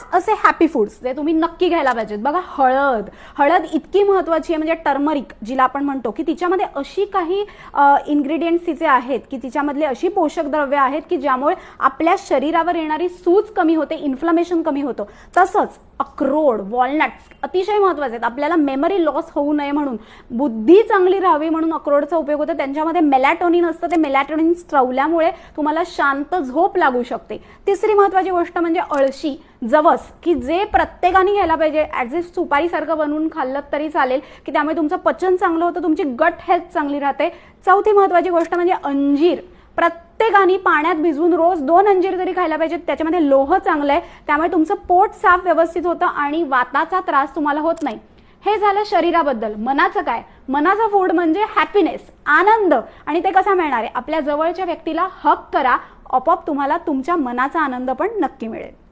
पाच असे happy foods जे तुम्ही नक्की घ्यायला पाहिजेत. बघा हळद. हळद इतकी महत्वाची आहे म्हणजे टर्मरिक जिला आपण म्हणतो की तिच्यामध्ये अशी काही इन्ग्रेडियंट्स तिचे आहेत की तिच्यामधले अशी पोषक द्रव्य आहेत की ज्यामुळे आपल्या शरीरावर येणारी सूज कमी होते इन्फ्लमेशन कमी होतं. तसंच अक्रोड वॉलनट्स अतिशय महत्त्वाचे आहेत. आपल्याला मेमरी लॉस होऊ नये म्हणून बुद्धी चांगली राहावी म्हणून अक्रोडचा उपयोग होतो. त्यांच्यामध्ये मेलॅटोनिन असतं. ते मेलॅटोनिन स्त्रवल्यामुळे तुम्हाला शांत झोप लागू शकते. तिसरी महत्वाची गोष्ट म्हणजे अळशी जवळ जवस की जे प्रत्येकाने घ्यायला पाहिजे. ॲज इफ सुपारीसारखं बनवून खाल्लं तरी चालेल. की त्यामुळे तुमचं पचन चांगलं होतं तुमची गट हेल्थ चांगली राहते. चौथी महत्वाची गोष्ट म्हणजे अंजीर. प्रत्येकाने पाण्यात भिजवून रोज दोन अंजीर तरी खायला पाहिजेत त्याच्यामध्ये लोह चांगलं आहे. त्यामुळे तुमचं पोट साफ व्यवस्थित होतं आणि वाताचा त्रास तुम्हाला होत नाही. हे झालं शरीराबद्दल. मनाचं काय? मनाचं फूड म्हणजे हॅपीनेस आनंद. आणि ते कसा मिळणार आहे? आपल्या जवळच्या व्यक्तीला हक करा. आपोआप तुम्हाला तुमच्या मनाचा आनंद पण नक्की मिळेल.